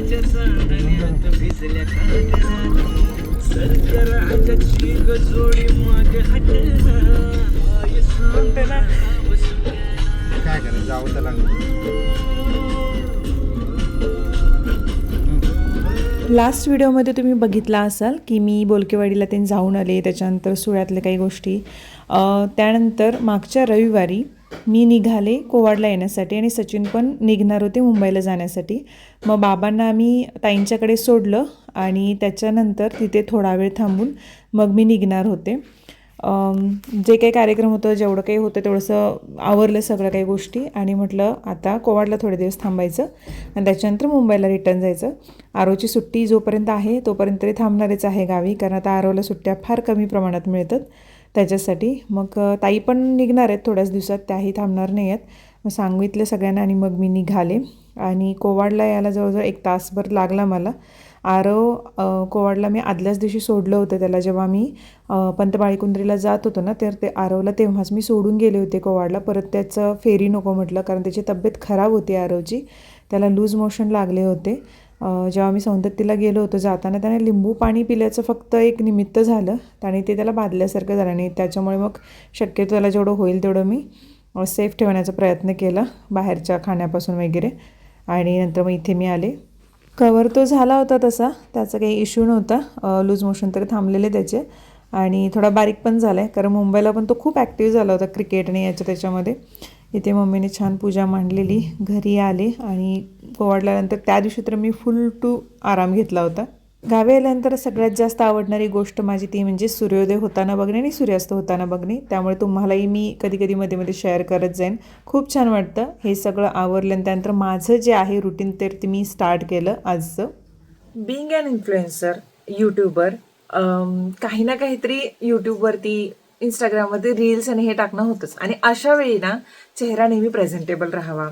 पावसाच्या सांडण्यात भिजल्या गजोडी काय करायचं जावं तर लास्ट व्हिडिओमध्ये तुम्ही बघितला असाल की मी बोलकेवाडीला ते जाऊन आले त्याच्यानंतर सुळ्यातल्या काही गोष्टी. त्यानंतर मागच्या रविवारी मी निघाले कोवाडला येण्यासाठी आणि सचिन पण निघणार होते मुंबईला जाण्यासाठी. मग बाबांना आम्ही ताईंच्याकडे सोडलं आणि त्याच्यानंतर तिथे थोडा वेळ थांबून मग मी निघणार होते. जे काही कार्यक्रम होतं जेवढं काही होतं तेवढंसं आवरलं सगळं काही गोष्टी आणि म्हटलं आता कोवाडला थोडे दिवस थांबायचं आणि त्याच्यानंतर मुंबईला रिटर्न जायचं. आरोची सुट्टी जोपर्यंत आहे तोपर्यंत तरी थांबणारच आहे गावी कारण आता आरोला सुट्ट्या फार कमी प्रमाणात मिळतात. त्याच्यासाठी. मग ताई पण निघणार आहेत थोड्याच दिवसात त्याही थांबणार नाही आहेत मग सांगितलं सगळ्यांना आणि मग मी निघाले. आणि कोवाडला यायला जवळजवळ एक तासभर लागला मला. आरव कोवाडला मी आदल्याच दिवशी सोडलं होतं त्याला. जेव्हा मी पंतबाळीकुंद्रीला जात होतो ना तर ते आरवला तेव्हाच मी सोडून गेले होते कोवाडला. परत त्याचं फेरी नको म्हटलं कारण त्याची तब्येत खराब होती आरवची. त्याला लूज मोशन लागले होते. जेव्हा मी सौंदत्तीला गेलो होतो जाताना त्याने लिंबू पाणी पिल्याचं फक्त एक निमित्त झालं. आणि ते त्याला बादल्यासारखं झालं आणि त्याच्यामुळे मग शक्यतो त्याला जेवढं होईल तेवढं मी सेफ ठेवण्याचा प्रयत्न केला बाहेरच्या खाण्यापासून वगैरे. आणि नंतर मग इथे मी आले. कवर तो झाला होता तसा त्याचा काही इश्यू नव्हता. लूज मोशन तरी थांबलेले त्याचे. आणि थोडा बारीक पण झाला आहे कारण मुंबईला पण तो खूप ॲक्टिव्ह झाला होता क्रिकेट आणि याच्या त्याच्यामध्ये. इथे मम्मीने छान पूजा मांडलेली घरी आले आणि कोवाडल्यानंतर त्या दिवशी तर मी फुल टू आराम घेतला होता. गावी आल्यानंतर सगळ्यात जास्त आवडणारी गोष्ट माझी ती म्हणजे सूर्योदय होताना बघणे आणि सूर्यास्त होताना बघणे. त्यामुळे तुम्हालाही मी कधी कधी मध्ये मध्ये शेअर करत जाईन. खूप छान वाटतं. हे सगळं आवरलं आणि त्यानंतर माझं जे आहे रुटीन तर ते मी स्टार्ट केलं आजचं. बिंग अन इन्फ्लुएन्सर यूट्यूबर काही ना काहीतरी यूट्यूबवरती इंस्टाग्राममध्ये रील्स आणि हे टाकणं होतंच. आणि अशा वेळी ना चेहरा नेहमी प्रेझेंटेबल राहावा.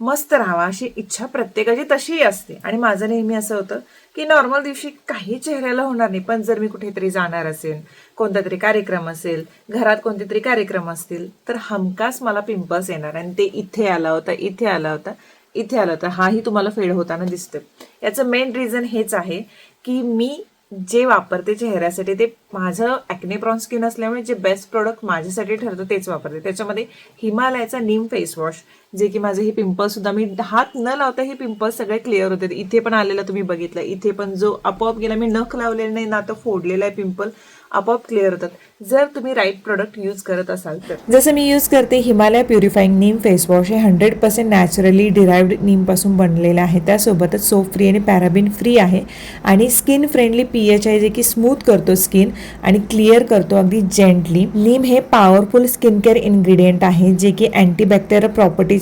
मस्त राहावा अशी इच्छा प्रत्येकाची तशीही असते. आणि माझं नेहमी असं होतं की नॉर्मल दिवशी काही चेहऱ्याला होणार नाही. पण जर मी कुठेतरी जाणार असेल कोणता तरी कार्यक्रम असेल घरात कोणते तरी कार्यक्रम असतील तर हमखास मला पिंपल्स येणार. आणि ते इथे आला होता इथे आला होता इथे आला होता. हाही तुम्हाला फेड होताना दिसतं याचं मेन रिझन हेच आहे की मी जे वापरते चेहऱ्यासाठी ते माझं ॲक्नेप्रॉन स्किन असल्यामुळे जे बेस्ट प्रोडक्ट माझ्यासाठी ठरतं तेच वापरते. त्याच्यामध्ये हिमालयाचा नीम फेस वॉश जे की माझे हे पिंपल्स सुद्धा मी हात न लावता हे पिंपल्स सगळे क्लिअर होते. इथे पण आलेलं तुम्ही बघितलं. इथे पण जो आपोआप गेला मी नख लावलेला नाही ना तो फोडलेला आहे पिंपल आपोआप क्लिअर होतात. जर तुम्ही राईट प्रोडक्ट यूज करत असाल तर. जसं मी यूज करते Himalaya purifying neem face wash हे हंड्रेड पर्सेंट नॅचरली डिराईव्ड नीमपासून बनलेलं आहे. त्यासोबतच सोप फ्री आणि पॅराबिन फ्री आहे. आणि स्किन फ्रेंडली पी एच आहे जे की स्मूथ करतो स्किन आणि क्लिअर करतो अगदी जेंटली नीम हे पॉवरफुल स्किन केअर इन्ग्रेडियंट आहे जे की अँटीबॅक्टेरियल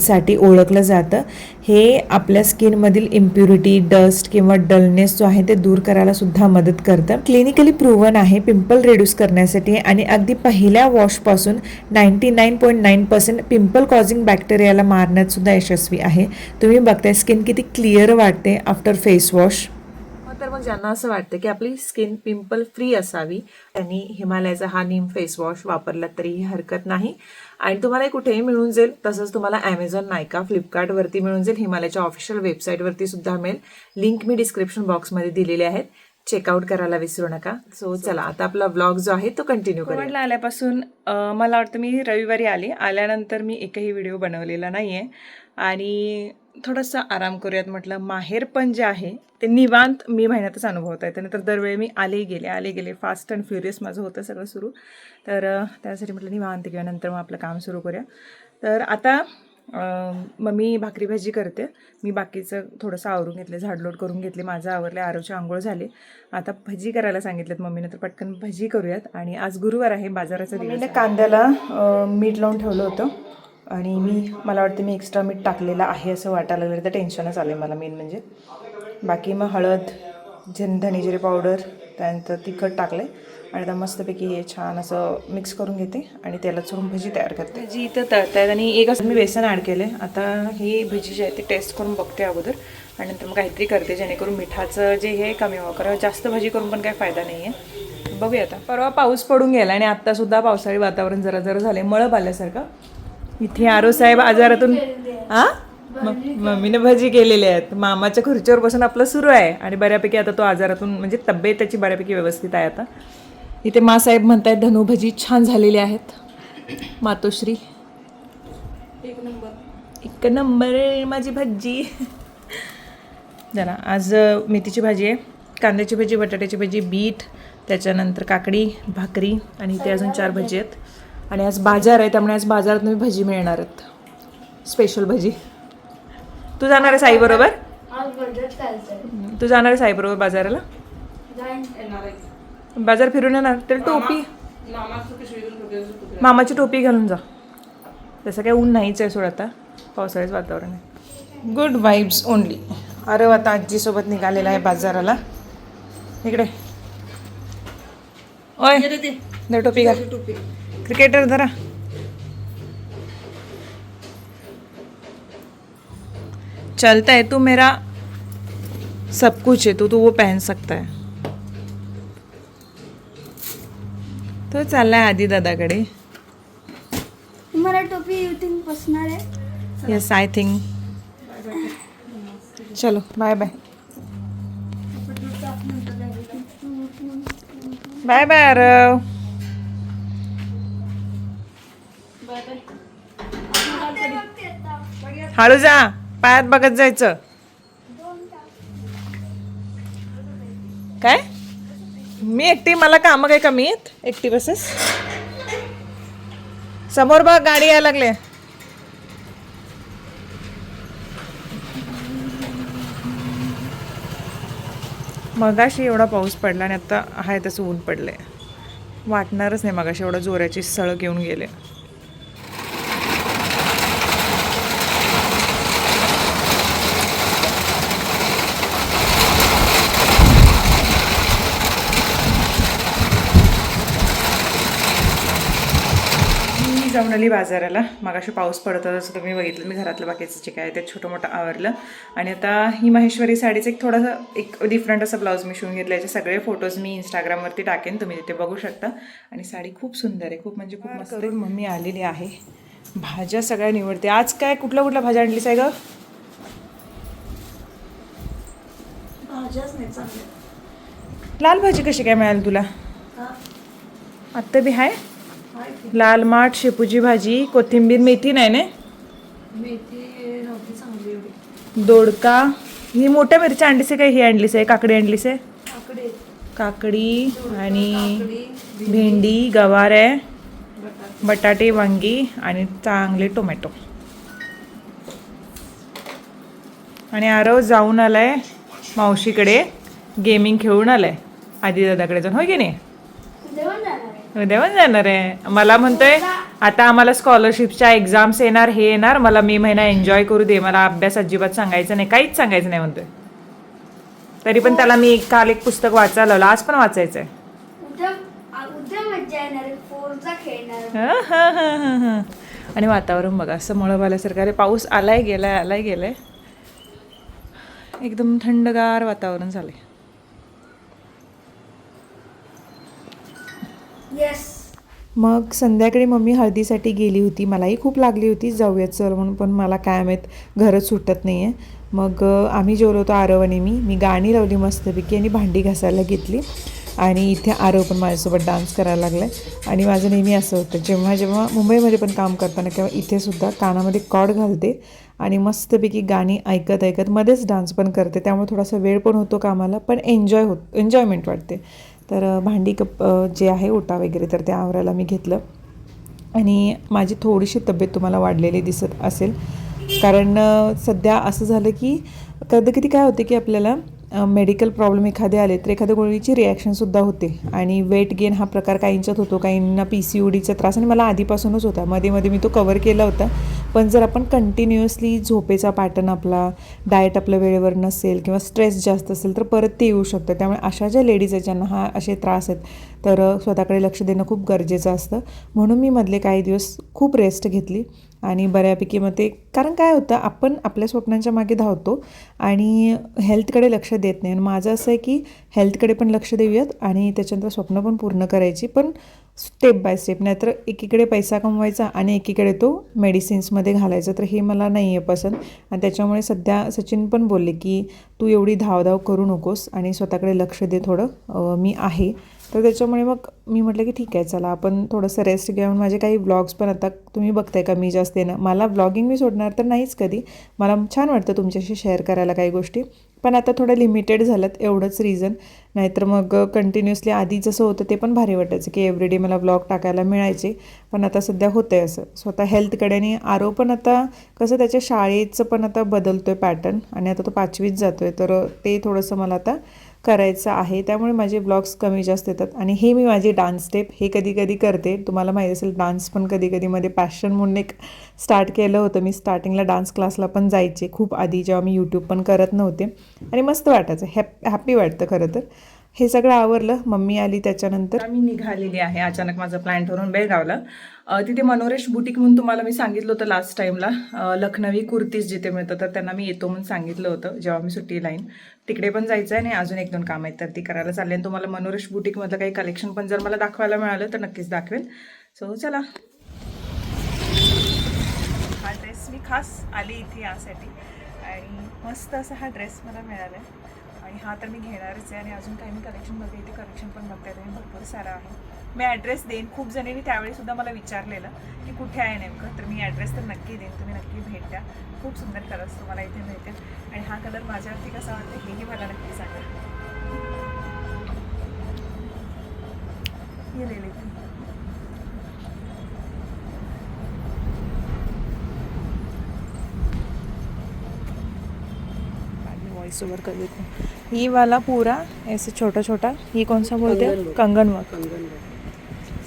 साठी ओळखलं जातं. हे आपल्या स्किनमधील इम्प्युरिटी डस्ट किंवा डलनेस जो आहे ते दूर करायला सुद्धा मदत करतं. क्लिनिकली प्रूव्हन आहे पिंपल रिड्यूस करण्यासाठी आणि अगदी पहिल्या वॉशपासून ninety nine point nine percent pimple causing बॅक्टेरियाला मारण्यात सुद्धा यशस्वी आहे. तुम्ही बघताय स्किन किती क्लिअर वाटते आफ्टर फेस वॉश तर मग ज्यांना असं वाटतं की आपली स्किन पिंपल फ्री असावी त्यांनी हिमालयाचा हा नीम फेस वॉश वापरला तरीही हरकत नाही. आणि तुम्हाला कुठेही मिळून जाईल तसंच तुम्हाला ॲमेझॉन नायका फ्लिपकार्टवरती मिळून जाईल. हिमालयाच्या ऑफिशियल वेबसाईटवरती सुद्धा मिळेल. लिंक मी डिस्क्रिप्शन बॉक्समध्ये दिलेले आहेत. चेकआउट करायला विसरू नका. सो चला आता आपला ब्लॉग जो आहे तो कंटिन्यू करूया. आल्यापासून अं, मला वाटतं मी रविवारी आले. आल्यानंतर मी एकही व्हिडिओ बनवलेला नाही आहे आणि थोडंसं आराम करूयात म्हटलं. माहेर पण जे आहे ते निवांत मी महिन्यातच अनुभवता येतं तर दरवेळी मी आले गेले आले गेले. फास्ट अँड फ्युरियस माझं होतं सगळं सुरू. तर त्यासाठी म्हटलं निवांत किंवा नंतर मग आपलं काम सुरू करूया. तर आता मग मी भाकरी भाजी करते. मी बाकीचं थोडंसं आवरून घेतलं झाडलोट करून घेतले. माझं आवरले आरोची आंघोळ झाले. आता भजी करायला सांगितलेत मम्मीने तर पटकन भजी करूयात. आणि आज गुरुवार आहे बाजाराचा दिवस कांद्याला मीठ लावून ठेवलं होतं. आणि मी मला वाटतं मी एक्स्ट्रा मीठ टाकलेलं आहे असं वाटायला लागलं तर टेन्शनच आलं मला मेन म्हणजे. बाकी मग हळद झन धनेजिरे पावडर त्यानंतर तिखट टाकलं आहे आणि आता मस्तपैकी हे छान असं मिक्स करून घेते आणि त्याला चोरून भजी तयार करते. भजी इथं तळत आहेत आणि एक असं मी बेसन ॲड केलं आहे आता ही भजी जी आहे ती टेस्ट करून बघते अगोदर. आणि नंतर मग काहीतरी करते जेणेकरून मिठाचं जे हे कमी व्हावं कारण जास्त भजी करून पण काही फायदा नाही आहे बघूया आता. परवा पाऊस पडून गेला आणि आत्तासुद्धा पावसाळी वातावरण जरा जरा झाले मळब आल्यासारखं. इथे आरो साहेब आजारातून म- मम्मीने भजी केलेले आहेत. मामाच्या खुर्चीवर बसून आपलं सुरू आहे. आणि बऱ्यापैकी आता तो आजारातून म्हणजे तब्येत त्याची बऱ्यापैकी व्यवस्थित आहे आता. इथे मासाहेब म्हणतायत धनु भजी छान झालेले आहेत. मातोश्री. एक नंबर. आहे माझी भजी. जरा आज मेथीची भाजी आहे. कांद्याची भजी बटाट्याची भजी बीट त्याच्यानंतर काकडी भाकरी आणि इथे अजून चार भजी आहेत. आणि आज बाजार आहे त्यामुळे आज बाजारात मी भजी मिळणार आहेत. स्पेशल भजी. तू जाणार आहे साईबरोबर तू जाणार आहे साईबरोबर बाजाराला? बाजार फिरून येणार? तर टोपी? मामाची टोपी घालून जा. तसं काय ऊन नाहीच आहे सोड आता. पावसाळ्याचं वातावरण आहे. गुड वाईब्स ओनली अरे आता आजीसोबत निघालेला आहे बाजाराला. इकडे. ओय. टोपी घाल. क्रिकेटर धरा चलता है तू मेरा. सब कुछ है तू तू वो पहन सकता है. तो चाललाय आधी दादाकडे मला टोपी युथिंग बसणार आहे येस आय थिंक चलो bye bye bye bye Aarav हळू जा पायात बघत जायचं. काय? मी एकटी मला कामं काय कमी आहेत? एकटी बसेस? समोर बघ गाडी यायला लागले. मगाशी एवढा पाऊस पडला आणि आता आहे तसं ऊन पडलंय. वाटणारच नाही मगाशी एवढा जोराची सळक येऊन गेले मी जाऊन आली बाजाराला. मगाशी पाऊस पडत होता जसं तुम्ही बघितलं. मी घरातलं बाकीचं जे काय ते छोटं मोठं आवरलं. आणि आता ही माहेश्वरी साडीचं एक थोडासा एक डिफरंट असा ब्लाऊज मी शिवून घेतला याचे सगळे फोटोज मी इंस्टाग्रामवरती टाकेन तुम्ही तिथे बघू शकता. आणि साडी खूप सुंदर आहे. खूप म्हणजे खूप मस्त करून मम्मी आलेली आहे. भाज्या सगळ्या निवडते. आज काय कुठल्या कुठल्या भाज्या आणलीस आहे ग? लाल भाजी कशी काय मिळाली तुला? आत्ता बी आहे लाल माठ शेपूची भाजी कोथिंबीर मेथी नाही ना? दोडका. ही मोठ्या मिरच्या आणलीस आहे काय ही आणलीस? आहे काकडी आणलीस? आहे काकडे काकडी आणि भेंडी. गवार आहे बटाटे वांगी आणि चांगले टोमॅटो. आणि आरव जाऊन आलाय मावशीकडे. गेमिंग खेळून आलाय. आधी दादाकडे जाऊन. होय की नाही? उद्या पण जाणार आहे. मला म्हणतोय आता आम्हाला स्कॉलरशिपच्या एक्झाम्स येणार हे येणार. मला मे महिना एन्जॉय करू दे. मला अभ्यास अजिबात सांगायचं नाही. काहीच सांगायचं नाही म्हणतोय. तरी पण त्याला मी एक- काल एक पुस्तक वाचायला लावलं. आज पण वाचायचं आहे. येणार आहे. हं, हं, हं, हं, हं. आणि वातावरण बघा असं मळब आल्यासारखं अरे पाऊस आलाय गेलाय आलाय गेलाय. एकदम थंडगार वातावरण झालंय. येस मग संध्याकाळी मम्मी हळदीसाठी गेली होती. मलाही खूप लागली होती. जाऊयात चल म्हणून पण मला काय माहीत घरच सुटत नाही आहे मग आम्ही जेवलो होतो आरव आणि मी. मी गाणी लावली मस्तपैकी आणि भांडी घासायला घेतली. आणि इथे आरव पण माझ्यासोबत डान्स करायला लागला आहे आणि माझं नेहमी असं होतं जेव्हा जेव्हा मुंबईमध्ये पण काम करताना किंवा इथे सुद्धा कानामध्ये कॉड घालते आणि मस्तपैकी गाणी ऐकत ऐकत मध्येच डान्स पण करते. त्यामुळे थोडासा वेळ पण होतो कामाला पण एन्जॉय होत एन्जॉयमेंट वाटते. तर भांडी कप जे आहे ओटा वगैरे तर ते आवरायला मी घेतलं. आणि माझी थोडीशी तब्येत तुम्हाला वाढलेली दिसत असेल. कारण सध्या असं झालं की कधी कधी काय होते की आपल्याला मेडिकल प्रॉब्लेम एखादे आले तर एखाद्या गोळीची रिॲक्शनसुद्धा होते. आणि वेट गेन हा प्रकार काहींच्यात होतो काहींना पी सी ओडीचा त्रास आणि मला आधीपासूनच होता. मध्ये मध्ये मी तो कवर केला होता. पण जर आपण कंटिन्युअसली झोपेचा पॅटर्न आपला डाएट आपलं वेळेवर नसेल किंवा स्ट्रेस जास्त असेल तर परत ते येऊ शकतं. त्यामुळे अशा ज्या लेडीज आहेत ज्यांना हा असे त्रास आहेत तर स्वतःकडे लक्ष देणं खूप गरजेचं असतं. म्हणून मी मधले काही दिवस खूप रेस्ट घेतली. आणि बऱ्यापैकी मग ते कारण काय होतं आपण आपल्या स्वप्नांच्या मागे धावतो आणि हेल्थकडे लक्ष देत नाही. आणि माझं असं आहे की हेल्थकडे पण लक्ष देऊयात आणि त्याच्यानंतर स्वप्न पण पूर्ण करायची. पण स्टेप बाय स्टेप नाहीतर एकीकडे पैसा कमवायचा आणि एकीकडे तो मेडिसिन्समध्ये घालायचा. तर हे मला नाही आहे पसंत. आणि त्याच्यामुळे सध्या सचिन पण बोलले की तू एवढी धावधाव करू नकोस आणि स्वतःकडे लक्ष दे थोडं. मी आहे. तर त्याच्यामुळे मग मी म्हटलं की ठीक आहे चला आपण थोडंसं रेस्ट घेऊन माझे काही ब्लॉग्स पण आता तुम्ही बघताय का मी जास्त येणं मला ब्लॉगिंग मी सोडणार तर नाहीच कधी. मला छान वाटतं तुमच्याशी शेअर करायला काही गोष्टी. पण आता थोडं लिमिटेड झालं एवढंच रिझन नाहीतर मग कंटिन्युअसली आधी जसं होतं ते पण भारी वाटायचं की एव्हरीडे मला ब्लॉग टाकायला मिळायचे. पण आता सध्या होतं आहे असं. स्वतः हेल्थकडे आणि आरो पण आता कसं त्याच्या शाळेचं पण आता बदलतो आहे पॅटर्न आणि आता तो पाचवीत जातो आहे तर ते थोडंसं मला आता करायचं आहे. त्यामुळे माझे ब्लॉग्स कमी जास्त येतात. आणि हे मी माझे डान्स स्टेप हे कधी कधी करते. तुम्हाला माहीत असेल डान्स पण कधी कधी मध्ये पॅशन म्हणून एक स्टार्ट केलं होतं. मी स्टार्टिंगला डान्स क्लासला पण जायचे खूप आधी जेव्हा मी यूट्यूब पण करत नव्हते. आणि मस्त वाटायचं. हॅप हॅपी वाटतं खरं तर. हे सगळं आवरलं मम्मी आली त्याच्यानंतर. मी निघालेली आहे अचानक माझं प्लॅन ठरून बेळगावला. तिथे मनोरेश बुटीक म्हणून तुम्हाला मी सांगितलं होतं लास्ट टाईमला लखनवी कुर्तीज जिथे मिळतं तर त्यांना मी येतो म्हणून सांगितलं होतं जेव्हा मी सुट्टी लाईन तिकडे पण जायचं आहे आणि अजून एक दोन काम आहेत तर ती करायला चालले. आणि तुम्हाला मनोरेश बुटीकमधलं काही कलेक्शन पण जर मला दाखवायला मिळालं तर नक्कीच दाखवेल. सो चला. हा ड्रेस मी खास आली इथे यासाठी. आणि मस्त असा हा ड्रेस मला मिळाला आहे आणि हा तर मी घेणारच आहे आणि अजून काही मी कलेक्शन बघते इथे कलेक्शन पण बघते आणि भरपूर सारं आहे. मी ॲड्रेस देईन. खूप जणींनी त्यावेळी सुद्धा मला विचारलेलं की कुठे आहे नेमकं? तर मी ॲड्रेस तर नक्की देईन. तुम्ही नक्की भेट द्या. खूप सुंदर कलर्स तुम्हाला इथे मिळतील. आणि हा कलर माझ्यावरती कसा वाटतं हेही मला नक्की सांगा. ये ले वॉइस ओवर कर देते हैं ये वाला पूरा ऐसे छोटा छोटा ये कौन सा बोलते हैं? कंगन वर्क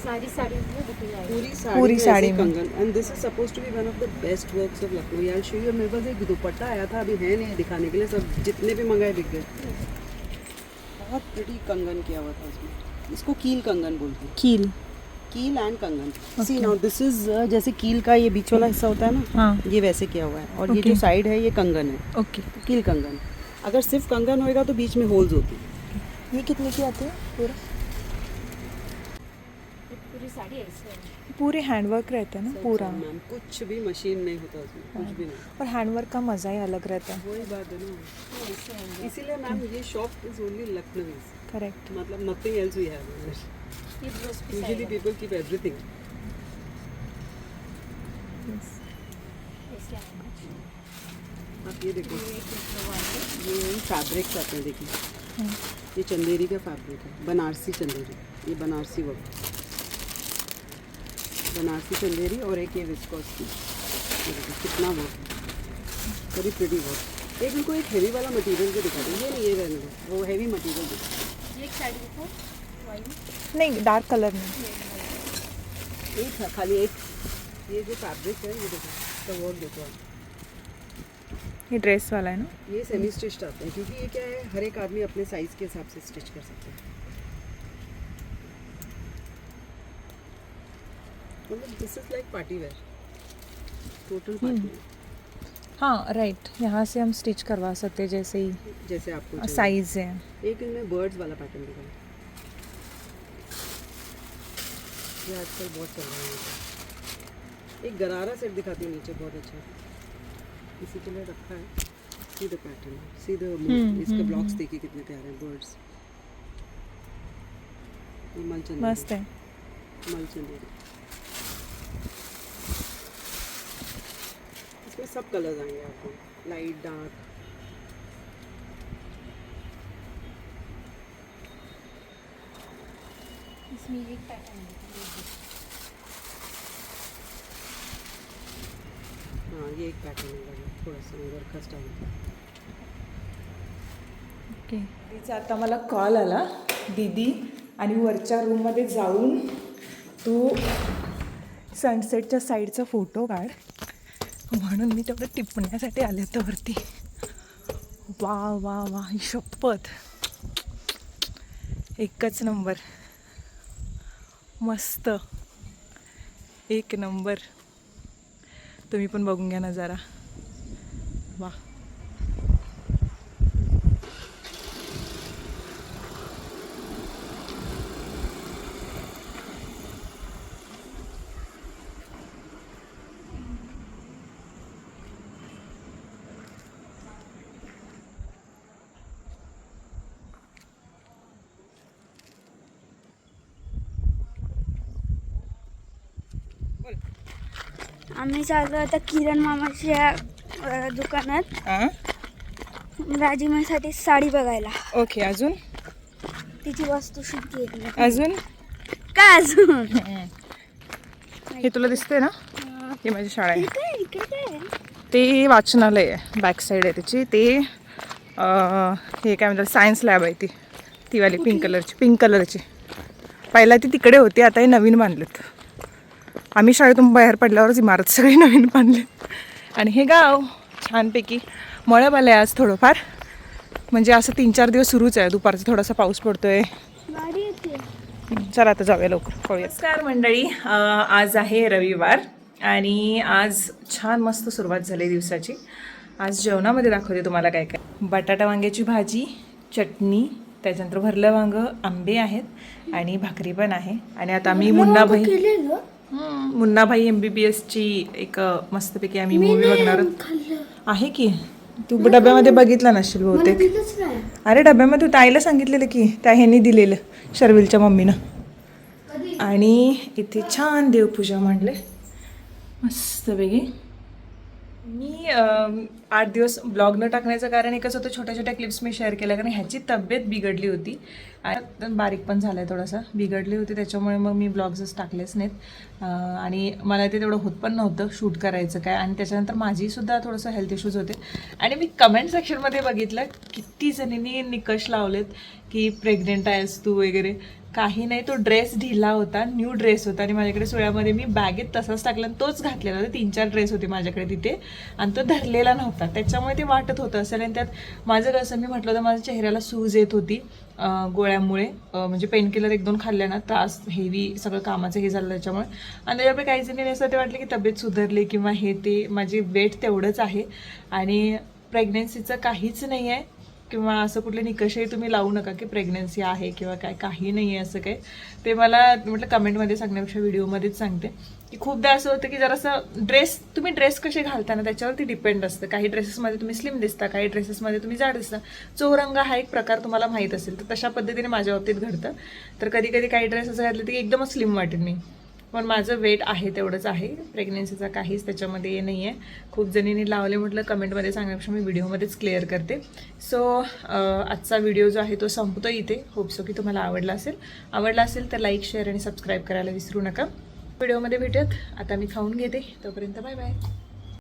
सारी साड़ी में दिखी जाएगी पूरी साड़ी में and this is suppose to be one of the best works of Lucknow I show you मेरे पास एक दुपट्टा आया था अभी है नहीं दिखाने के लिए सब जितने भी मंगाए बिक गए। बहुत प्रिटी कंगन किया हुआ था उसमें। इसको कील कंगन बोलते हैं। कील। कील एंड कंगन। सी नाउ दिस इज़ जैसे कील का ये बीच वाला हिस्सा होता है ना हाँ। ये वैसे किया हुआ है। और okay. ये जो साइड है ये कंगन है। Okay okay. कील कंगन। अगर सिर्फ कंगन होएगा तो बीच में होल्स होती। है ये कितने की आती है? पूरा? पूरी साड़ी ऐसे है पूरे हैंडवर्क रहता है ना पूरा। मैम कुछ भी मशीन नहीं होता उसमें कुछ भी नहीं। और हैंडवर्क का मज़ा ही अलग रहता है। वही बात है ना। इसीलिए मैम ये shop is only Lucknow correct मतलब nothing else we have usually people keep everything ऐसे आएगा आप ये देखो। ये फैब्रिक्स आते हैं देखिए ये चंदेरी का फैब्रिक है बनारसी चंदेरी। ये बनारसी वर्क बनारसी चंदेरी और एक ये विस्कॉस की। ये देखो कितना वर्क है। वेरी प्रिटी वर्क एक उनको एक हेवी वाला मटेरियल भी दिखा दें। ये नहीं ये रहने दो वो हेवी मटेरियल दिखा ये एक साड़ी देखो नहीं डार्क कलर में एक खाली एक। ये जो फैब्रिक है ये देखो इसका वर्क देखो आप। ये ड्रेस वाला है ना? ये सेमी स्टिच्ड आते हैं क्योंकि ये क्या है हर एक आदमी अपने साइज़ के हिसाब से स्टिच कर सकते हैं। मतलब this is like party where total party हाँ राइट यहाँ से हम स्टिच करवा सकते हैं जैसे ही जैसे आपको साइज़ है। एक इनमें बर्ड्स वाला पैटर्न दिखा ये आजकल बहुत चल रहा है। एक गरारा सेट दिखाती हूँ नीचे बहुत अच्छा। इसी के लिए रखा है। See the pattern see the इसके ब्लॉक्स हम्म। देखिए कितने प्यारे हैं बर्ड्स ये मलचंद मस्त है। मलचंदेरी इसमें सब कलर्स आएँगे आपको। लाइट डार्क इसमें एक पैटर्न है। हाँ ये एक पैटर्न है। थोड़ा सा अंदर का स्टाइल ओके. तिचा आता मला कॉल आला. दीदी आणि वरच्या रूममध्ये जाऊन तू सनसेटच्या साईडचा फोटो काढ. म्हणून मी तेवढं टिपण्यासाठी आले होते वरती. वा वा वा ही शपथ. एकच नंबर. मस्त. एक नंबर. तुम्ही पण बघून घ्या ना जरा. वा. आम्ही चाललो आता किरण मामाच्या दुकानात राजीमासाठी साडी बघायला. ओके अजून? तिची वस्तू शुद्धी अजून? काय अजून? हे तुला दिसते ना? ही. माझी शाळा आहे. काय इकडे काय ते वाचनालय आहे बॅक साईड आहे त्याची. ते अं, हे काय म्हणतात सायन्स लॅब आहे ती. ती वाली पिंक कलरची पिंक कलरची पहिला ती तिकडे होती आता हे नवीन बांधलेत. आम्ही शाळेतून बाहेर पडल्यावरच इमारत सगळी नवीन बांधली. आणि हे गाव छानपैकी मळब आलं आहे आज थोडंफार. म्हणजे असं तीन चार दिवस सुरूच आहे. दुपारचा थोडासा पाऊस पडतोय. गाडी येते. चला आता जाऊया लवकर. नमस्कार मंडळी. आज आहे रविवार आणि आज छान मस्त सुरुवात झाली दिवसाची. आज जेवणामध्ये दाखवते तुम्हाला काय काय. बटाटा वांग्याची भाजी चटणी त्याच्यानंतर भरलं वांगं आंबे आहेत आणि भाकरी पण आहे. आणि आता आम्ही मुन्नाभाई हम्म, मुन्नाभाई एम बी बी एसची एक मस्तपैकी आम्ही मूवी बघणार. आहोत. आहे की? तू डब्यामध्ये बघितला नसशील बहुतेक. अरे डब्यामध्ये तू ताईला सांगितलेलं की त्या ह्यांनी दिलेलं शर्विलच्या मम्मीनं. आणि इथे छान देवपूजा मांडले मस्तपैकी. मी आठ दिवस ब्लॉग न टाकण्याचं कारण एकच होतं छोट्या छोट्या क्लिप्स मी शेअर केल्या कारण ह्याची तब्येत बिघडली होती. आणि बारीक पण झालं आहे थोडासा. बिघडली होती त्याच्यामुळे मग मी ब्लॉग्सच टाकलेच नाहीत. आणि मला ते तेवढं होत पण नव्हतं शूट करायचं काय. आणि त्याच्यानंतर माझीसुद्धा थोडंसं हेल्थ इश्यूज होते. आणि मी कमेंट सेक्शनमध्ये बघितलं किती जणींनी निकष लावलेत की प्रेग्नेंट आहेस तू वगैरे. काही नाही तो ड्रेस ढिला होता न्यू ड्रेस होता. आणि माझ्याकडे सोळ्यामध्ये मी बॅगेत तसाच टाकला आणि तोच घातलेला. होता तीन चार ड्रेस होते माझ्याकडे तिथे. आणि तो धरलेला नव्हता. त्याच्यामुळे ते वाटत होतं असेल. आणि त्यात माझं कसं मी म्हटलं होतं माझ्या चेहऱ्याला सूज येत होती. गोळ्यामुळे म्हणजे पेनकिलर एक दोन खाल्ल्या ना त्रास हेवी सगळं कामाचं हे झालं त्याच्यामुळे. आणि त्याच्यामुळे काही जणी असं ते वाटलं की तब्येत सुधारली किंवा हे ते माझी वेट तेवढंच आहे. आणि प्रेग्नेन्सीचं काहीच नाही आहे किंवा असं कुठले निकषही तुम्ही लावू नका की प्रेग्नन्सी आहे किंवा काय काही नाही आहे असं काय ते मला म्हटलं कमेंटमध्ये सांगण्यापेक्षा व्हिडिओमध्येच सांगते. की खूपदा असं होतं की जरासं ड्रेस तुम्ही ड्रेस कसे घालता ना त्याच्यावरती डिपेंड असतं. काही ड्रेसेसमध्ये तुम्ही स्लिम दिसता काही ड्रेसेसमध्ये तुम्ही जाड दिसता. चौरंग हा एक प्रकार तुम्हाला माहीत असेल. तर तशा पद्धतीने माझ्या बाबतीत घडतं. तर कधी कधी काही ड्रेस असं घातले की एकदमच स्लिम वाटेल मी. पण माझं वेट आहे तेवढंच आहे. प्रेग्नेन्सीचा काहीच त्याच्यामध्ये हे नाही आहे खूप जणींनी लावले म्हटलं कमेंटमध्ये सांगण्यापेक्षा मी व्हिडिओमध्येच क्लिअर करते. सो आजचा व्हिडिओ जो आहे तो संपतो इथे. होपसो की तुम्हाला आवडला असेल. आवडला असेल तर लाईक शेअर आणि सबस्क्राईब करायला विसरू नका. व्हिडिओमध्ये भेटत आता मी खाऊन घेते. तोपर्यंत बाय बाय